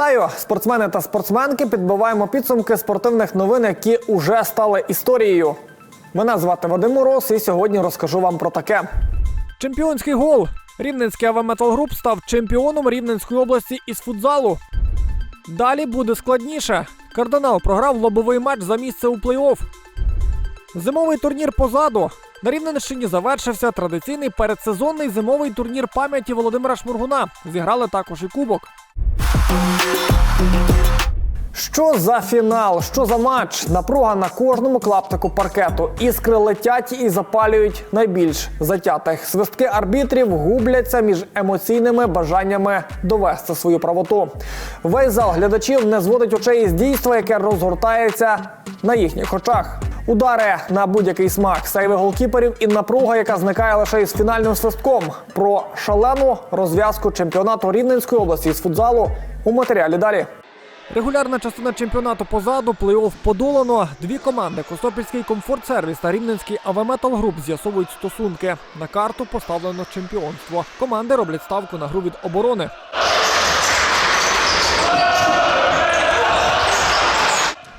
Вітаю, спортсмени та спортсменки. Підбиваємо підсумки спортивних новин, які уже стали історією. Мене звати Вадим Мороз, і сьогодні розкажу вам про таке. Чемпіонський гол. Рівненський авіаметал груп став чемпіоном Рівненської області із футзалу. Далі буде складніше. Кардинал програв лобовий матч за місце у плей-офф. Зимовий турнір позаду. На Рівненщині завершився традиційний передсезонний зимовий турнір пам'яті Володимира Шмургуна. Зіграли також і кубок. Що за фінал? Що за матч? Напруга на кожному клаптику паркету. Іскри летять і запалюють найбільш затятих. Свистки арбітрів губляться між емоційними бажаннями довести свою правоту. Весь зал глядачів не зводить очей із дійства, яке розгортається на їхніх очах. Удари на будь-який смак, сейви голкіперів і напруга, яка зникає лише із фінальним свистком. Про шалену розв'язку чемпіонату Рівненської області з футзалу у матеріалі далі. Регулярна частина чемпіонату позаду, плей-офф подолано. Дві команди Костопільський комфорт сервіс та Рівненський авеметал груп з'ясовують стосунки. На карту поставлено чемпіонство. Команди роблять ставку на гру від оборони.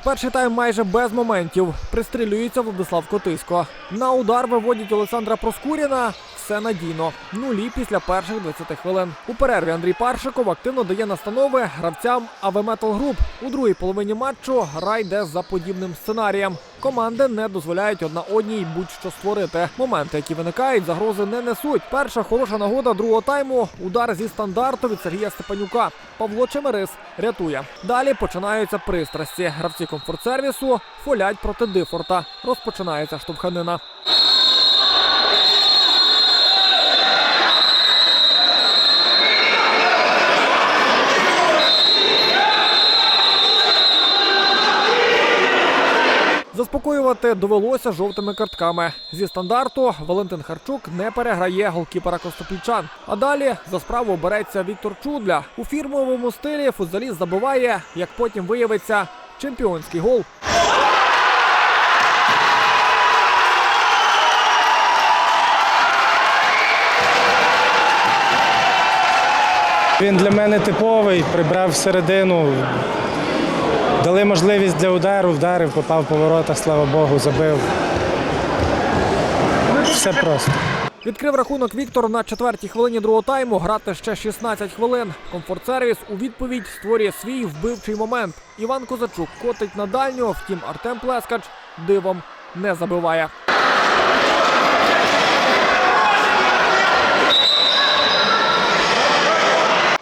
Перший тайм майже без моментів. Пристрілюється Владислав Котисько. На удар виводять Олександра Проскуріна. Все надійно. Нулі після перших 20 хвилин. У перерві Андрій Паршиков активно дає настанови гравцям Авеметал Груп. У другій половині матчу гра йде за подібним сценарієм. Команди не дозволяють одна одній будь-що створити. Моменти, які виникають, загрози не несуть. Перша хороша нагода другого тайму. Удар зі стандарту від Сергія Степанюка. Павло Чемерис рятує. Далі починаються пристрасті. Гравці комфорт-сервісу фолять проти Дифорта. Розпочинається штовханина. Заспокоювати довелося жовтими картками. Зі стандарту Валентин Харчук не переграє голкіпера Костопільчан. А далі за справу береться Віктор Чудля. У фірмовому стилі футзаліст забиває, як потім виявиться, чемпіонський гол. Він для мене типовий, прибрав середину. Дали можливість для удару, вдарив, попав по воротах, слава Богу, забив. Все просто. Відкрив рахунок Віктор на четвертій хвилині другого тайму. Грати ще 16 хвилин. Комфорт-сервіс у відповідь створює свій вбивчий момент. Іван Козачук котить на дальню, втім Артем Плескач дивом не забиває.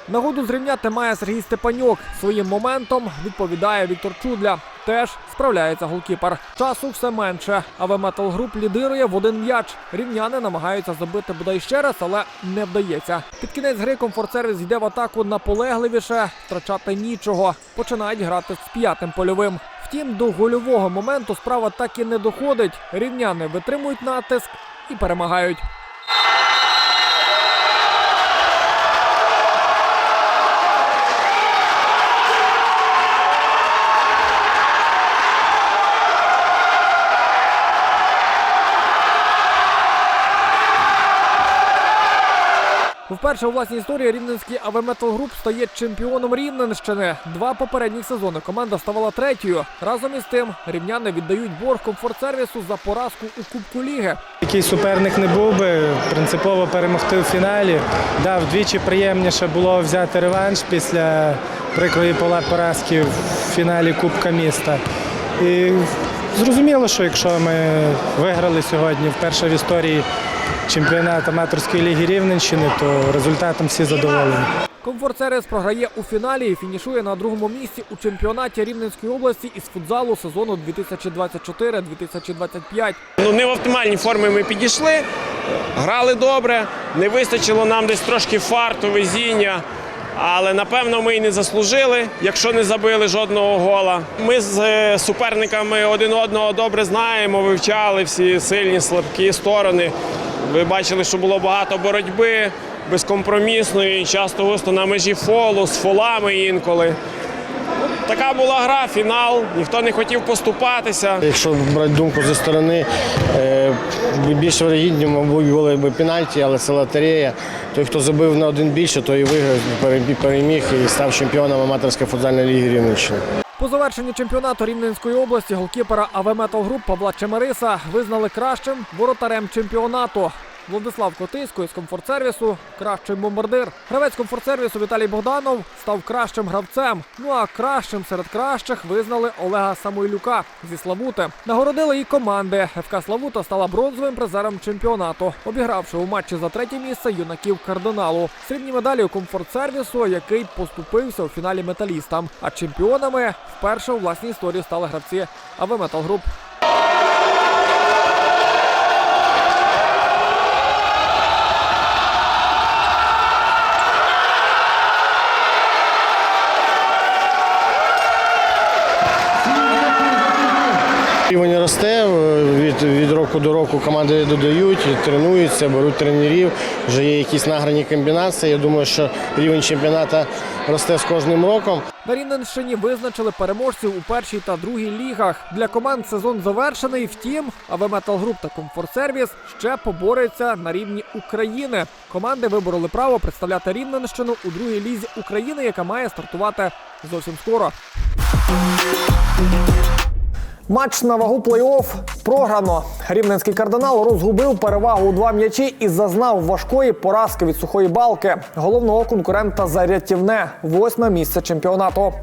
Нагоду зрівняти має Сергій Степанюк. Своїм моментом відповідає Віктор Чудля. Теж справляється голкіпер. Часу все менше. АВ груп лідирує в один м'яч. Рівняни намагаються забити бодай ще раз, але не вдається. Під кінець гри комфорт-сервіс йде в атаку наполегливіше, втрачати нічого. Починають грати з п'ятим польовим. Втім, до гольового моменту справа так і не доходить. Рівняни витримують натиск і перемагають. Вперше у власній історії Рівненський авіаметал груп стає чемпіоном Рівненщини. Два попередніх сезони команда ставала третьою. Разом із тим рівняни віддають борг комфорт-сервісу за поразку у Кубку Ліги. Який суперник не був би, принципово перемогти у фіналі. Да, вдвічі приємніше було взяти реванш після прикрої пола поразки в фіналі Кубка міста. І зрозуміло, що якщо ми виграли сьогодні вперше в історії чемпіонат аматорської ліги Рівненщини, то результатом всі задоволені. Комфорт-сервіс програє у фіналі і фінішує на другому місці у чемпіонаті Рівненської області із футзалу сезону 2024-2025. Ну, не в оптимальній формі ми підійшли, грали добре, не вистачило нам десь трошки фарту, везіння. Але напевно ми і не заслужили, якщо не забили жодного гола. Ми з е, суперниками один одного добре знаємо, вивчали всі сильні, слабкі сторони. Ви бачили, що було багато боротьби безкомпромісної, часто густо на межі фолу, з фолами інколи. така була гра, фінал. Ніхто не хотів поступатися. Якщо брати думку зі сторони, е, більш вирогідні, мабуть, були б пенальті, але це лотерея. Той, хто забив на один більше, той і виграв, переміг і став чемпіоном аматорської футзальної ліги Рівненщини. По завершенні чемпіонату Рівненської області голкіпера АВ Метал Груп Павла Чемериса визнали кращим воротарем чемпіонату. Владислав Котисько із комфорт-сервісу кращий бомбардир. Гравець комфорт-сервісу Віталій Богданов став кращим гравцем. Ну а кращим серед кращих визнали Олега Самойлюка зі Славути. Нагородили і команди. ФК Славута стала бронзовим призером чемпіонату, обігравши у матчі за третє місце юнаків кардиналу. Срібні медалі у комфорт-сервісу, який поступився у фіналі металістам. А чемпіонами вперше у власній історії стали гравці АВ Метал Груп. Від, року до року команди додають, тренуються, беруть тренерів, вже є якісь награні комбінації. Я думаю, що рівень чемпіонату росте з кожним роком. На Рівненщині визначили переможців у першій та другій лігах. Для команд сезон завершений. Втім, АВ Метал Груп та Комфорт Сервіс ще поборються на рівні України. Команди вибороли право представляти Рівненщину у другій лізі України, яка має стартувати зовсім скоро. Матч на вагу плей-офф програно. Рівненський кардинал розгубив перевагу у два м'ячі і зазнав важкої поразки від сухої балки, головного конкурента за рятівне восьме місце чемпіонату.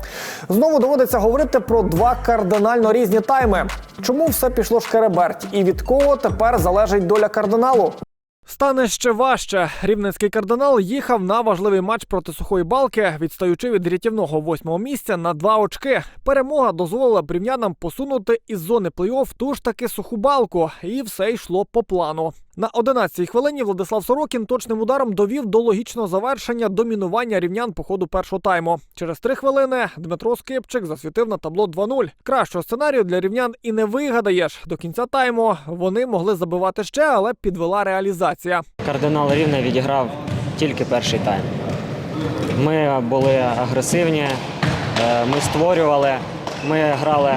Знову доводиться говорити про два кардинально різні тайми. Чому все пішло шкереберть і від кого тепер залежить доля кардиналу? Стане ще важче. Рівненський кардинал їхав на важливий матч проти сухої балки, відстаючи від рятівного восьмого місця на два очки. Перемога дозволила брівнянам посунути із зони плей-офф ту ж таки суху балку, і все йшло по плану. На 11-й хвилині Владислав Сорокін точним ударом довів до логічного завершення домінування рівнян по ходу першого тайму. Через три хвилини Дмитро Скипчик засвітив на табло 2-0. Кращого сценарію для рівнян і не вигадаєш. До кінця тайму вони могли забивати ще, але підвела реалізація. Кардинал Рівне відіграв тільки перший тайм. Ми були агресивні, е, ми створювали, ми грали,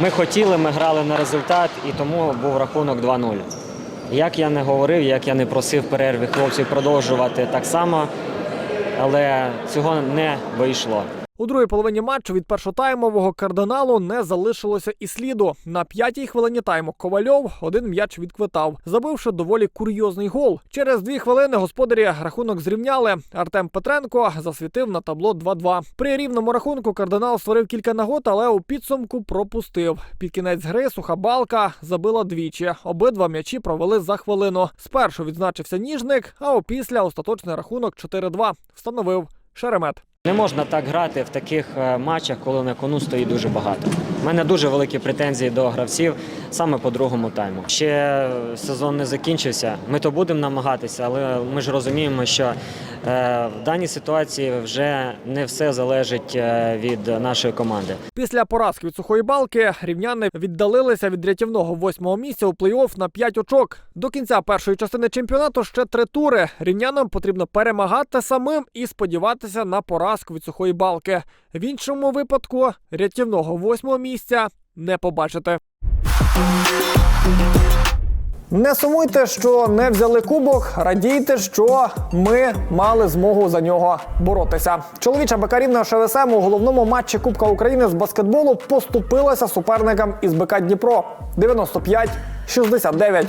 ми хотіли, ми грали на результат, і тому був рахунок 2-0. Як я не говорив, як я не просив перерви хлопців продовжувати так само, але цього не вийшло. У другій половині матчу від першотаймового кардиналу не залишилося і сліду. На п'ятій хвилині тайму Ковальов один м'яч відквитав, забивши доволі курйозний гол. Через дві хвилини господарі рахунок зрівняли. Артем Петренко засвітив на табло 2-2. При рівному рахунку кардинал створив кілька нагод, але у підсумку пропустив. Під кінець гри суха балка забила двічі. Обидва м'ячі провели за хвилину. Спершу відзначився ніжник, а опісля остаточний рахунок 4-2 встановив Шеремет. Не можна так грати в таких е, матчах, коли на кону стоїть дуже багато. У мене дуже великі претензії до гравців саме по другому тайму. Ще сезон не закінчився. Ми то будемо намагатися, але ми ж розуміємо, що е, в даній ситуації вже не все залежить е, від нашої команди. Після поразки від сухої балки рівняни віддалилися від рятівного восьмого місця у плей-офф на 5 очок. До кінця першої частини чемпіонату ще три тури. Рівнянам потрібно перемагати самим і сподіватися на поразку від сухої балки. В іншому випадку рятівного восьмого місця не побачити. Не сумуйте, що не взяли кубок. Радійте, що ми мали змогу за нього боротися. Чоловіча Бакарівна ШВСМ у головному матчі Кубка України з баскетболу поступилася суперникам із БК Дніпро 95-69.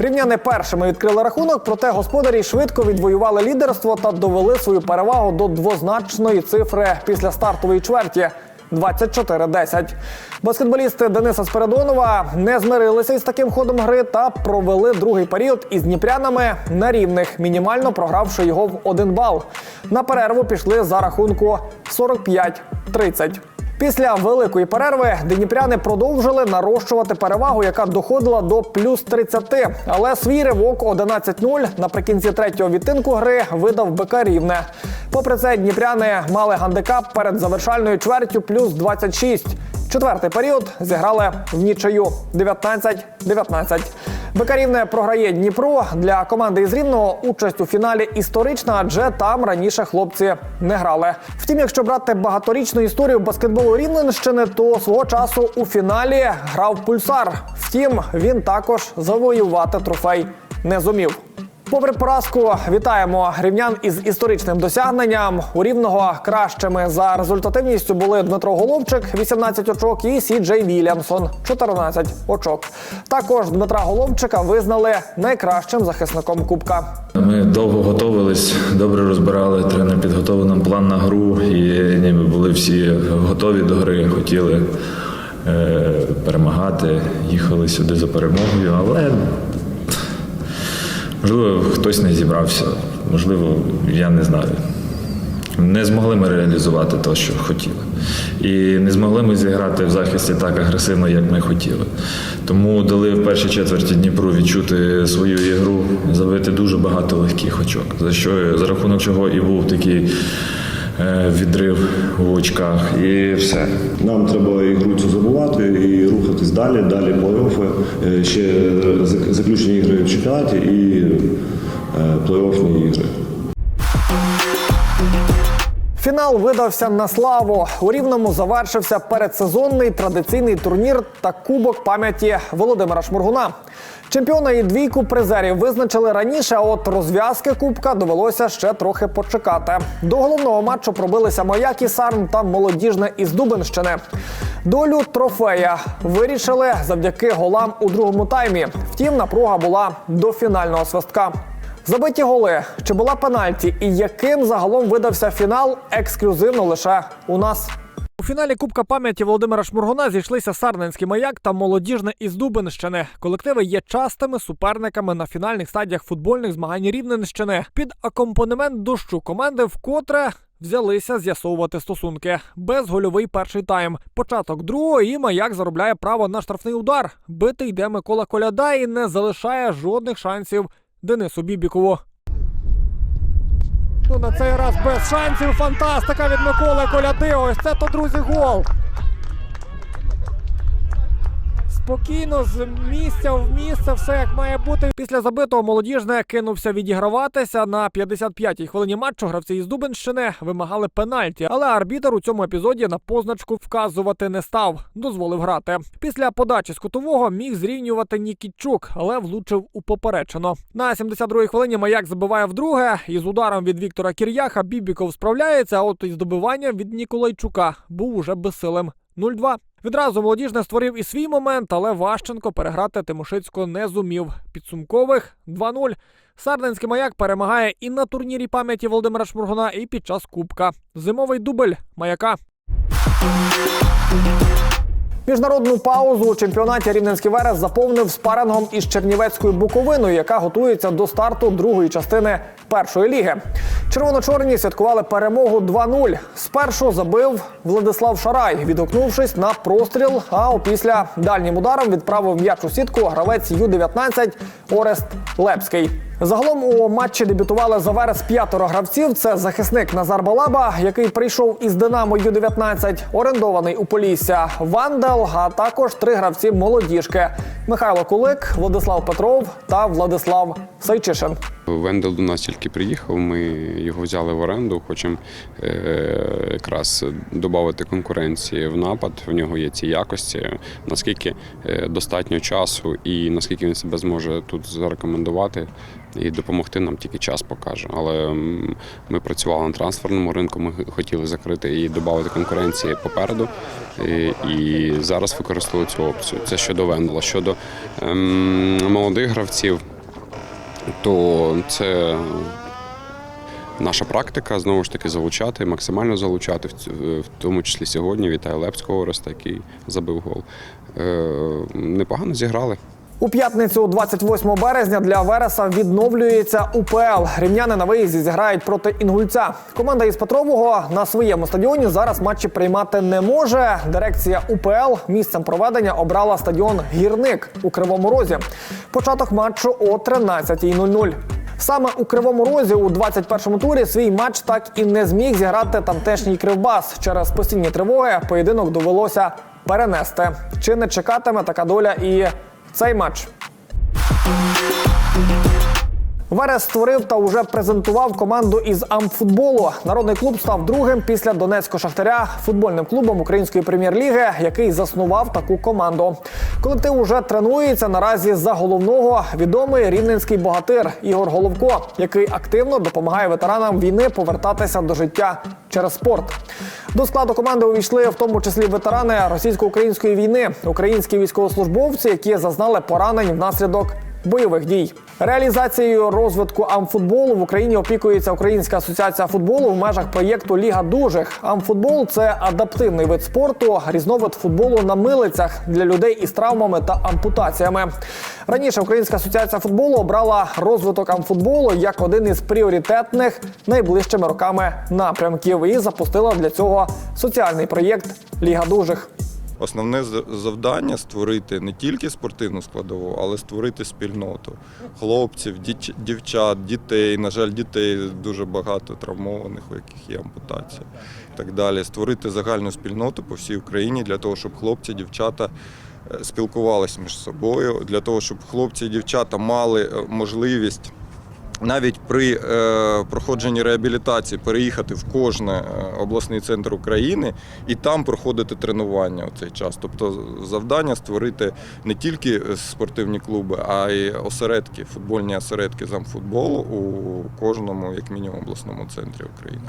Рівняни першими відкрили рахунок, проте господарі швидко відвоювали лідерство та довели свою перевагу до двозначної цифри після стартової чверті. 24-10. Баскетболісти Дениса Спиридонова не змирилися із таким ходом гри та провели другий період із дніпрянами на рівних, мінімально програвши його в один бал. На перерву пішли за рахунку 45-30. Після великої перерви дніпряни продовжили нарощувати перевагу, яка доходила до плюс 30. Але свій ривок 11-0 наприкінці третього відтинку гри видав БК Рівне. Попри це, дніпряни мали гандикап перед завершальною чвертю плюс 26. Четвертий період зіграли в нічию 19-19. Бекарівне програє Дніпро для команди із Рівного. Участь у фіналі історична, адже там раніше хлопці не грали. Втім, якщо брати багаторічну історію баскетболу Рівненщини, то свого часу у фіналі грав пульсар. Втім, він також завоювати трофей не зумів. Попри поразку, вітаємо рівнян із історичним досягненням. У рівного кращими за результативністю були Дмитро Головчик 18 очок і Сі Джей Вільямсон 14 очок. Також Дмитра Головчика визнали найкращим захисником Кубка. Ми довго готувались, добре розбирали тренер підготовив нам план на гру, і ніби були всі готові до гри, хотіли е, перемагати, їхали сюди за перемогою, але можливо хтось не зібрався, можливо, я не знаю. Не змогли ми реалізувати те, що хотіли. І не змогли ми зіграти в захисті так агресивно, як ми хотіли. Тому дали в першій четверті Дніпру відчути свою ігру, забити дуже багато легких очок, за що за рахунок чого і був такий відрив в очках, і все. Нам треба ігру цю забувати і рухатись далі, далі плей-оффи, е, ще заключені ігри в чемпіонаті і е, плей-оффні ігри. Фінал видався на славу. У рівному завершився передсезонний традиційний турнір та кубок пам'яті Володимира Шмургуна. Чемпіона і двійку призерів визначили раніше, а от розв'язки кубка довелося ще трохи почекати. До головного матчу пробилися маяк і Сарн та молодіжне із Дубенщини. Долю трофея вирішили завдяки голам у другому таймі. Втім, напруга була до фінального свистка. Забиті голи, чи була пенальті, і яким загалом видався фінал, ексклюзивно лише у нас. У фіналі Кубка пам'яті Володимира Шмургуна зійшлися Сарненський маяк та молодіжне із Дубинщини. Колективи є частими суперниками на фінальних стадіях футбольних змагань Рівненщини. Під акомпанемент дощу команди вкотре. Взялися з'ясовувати стосунки. Безгольовий перший тайм. Початок другого і маяк заробляє право на штрафний удар. Бити йде Микола Коляда і не залишає жодних шансів Денису Бібікову. Ну, на цей раз без шансів. Фантастика від Миколи Коляди. Ось це то, друзі, гол. Спокійно з місця в місце, все як має бути. Після забитого молодіжне кинувся відіграватися. На 55-й хвилині матчу гравці із Дубенщини вимагали пенальті, але арбітер у цьому епізоді на позначку вказувати не став, дозволив грати. Після подачі з кутового міг зрівнювати Нікітчук, але влучив у поперечину. На 72-й хвилині маяк забиває вдруге. Із ударом від Віктора Кір'яха Бібіков справляється. А от із добиванням від Ніколайчука був уже безсилим. 0-2. Відразу молодіжне створив і свій момент, але Ващенко переграти Тимошицько не зумів. Підсумкових 2-0. Сардинський маяк перемагає і на турнірі пам'яті Володимира Шмургуна, і під час Кубка. Зимовий дубль маяка. Міжнародну паузу у чемпіонаті Рівненський Верес заповнив спарингом із Чернівецькою Буковиною, яка готується до старту другої частини першої ліги. Червоно-чорні святкували перемогу 2-0. Спершу забив Владислав Шарай, відгукнувшись на простріл. А опісля дальнім ударом відправив м'яч у сітку гравець Ю-19 Орест Лепський. Загалом у матчі дебютували за верес п'ятеро гравців. Це захисник Назар Балаба, який прийшов із Динамо Ю-19, орендований у Полісся Вандел, а також три гравці молодіжки: Михайло Кулик, Владислав Петров та Владислав Сайчишин. Вендел до нас тільки приїхав. Ми його взяли в оренду. Хочемо е, якраз додати конкуренції в напад. В нього є ці якості. Наскільки е, достатньо часу і наскільки він себе зможе тут зарекомендувати і допомогти нам тільки час покаже. Але ми працювали на трансферному ринку. Ми хотіли закрити і додати конкуренції попереду. І, і зараз використовую цю опцію. Це щодо Вендела. Щодо ем, молодих гравців то це наша практика знову ж таки залучати, максимально залучати, в в тому числі сьогодні. Вітаю Лепського Ореста, який забив гол. Е, Непогано зіграли. У п'ятницю, 28 березня, для Вереса відновлюється УПЛ. Рівняни на виїзді зіграють проти інгульця. Команда із Петрового на своєму стадіоні зараз матчі приймати не може. Дирекція УПЛ місцем проведення обрала стадіон Гірник у Кривому Розі. Початок матчу о 13.00. Саме у Кривому Розі у 21-му турі свій матч так і не зміг зіграти тамтешній кривбас. Через постійні тривоги поєдинок довелося перенести. Чи не чекатиме така доля і Say much. Верес створив та уже презентував команду із амфутболу. Народний клуб став другим після Донецького шахтаря футбольним клубом української прем'єр-ліги, який заснував таку команду. Колектив уже тренується наразі за головного відомий рівненський богатир Ігор Головко, який активно допомагає ветеранам війни повертатися до життя через спорт. До складу команди увійшли в тому числі ветерани російсько-української війни, українські військовослужбовці, які зазнали поранень внаслідок бойових дій. Реалізацією розвитку амфутболу в Україні опікується Українська асоціація футболу в межах проєкту Ліга дужих. Амфутбол це адаптивний вид спорту, різновид футболу на милицях для людей із травмами та ампутаціями. Раніше Українська асоціація футболу обрала розвиток амфутболу як один із пріоритетних найближчими роками напрямків і запустила для цього соціальний проєкт Ліга дужих. Основне завдання створити не тільки спортивну складову, але створити спільноту хлопців, дівчат, дітей. На жаль, дітей дуже багато травмованих, у яких є ампутація і так далі. Створити загальну спільноту по всій Україні для того, щоб хлопці, дівчата е, спілкувалися між собою, для того, щоб хлопці і дівчата мали е, можливість навіть при е, проходженні реабілітації переїхати в кожний е, обласний центр України і там проходити тренування у цей час. Тобто завдання створити не тільки спортивні клуби, а й осередки, футбольні осередки замфутболу у кожному, як мінімум, обласному центрі України.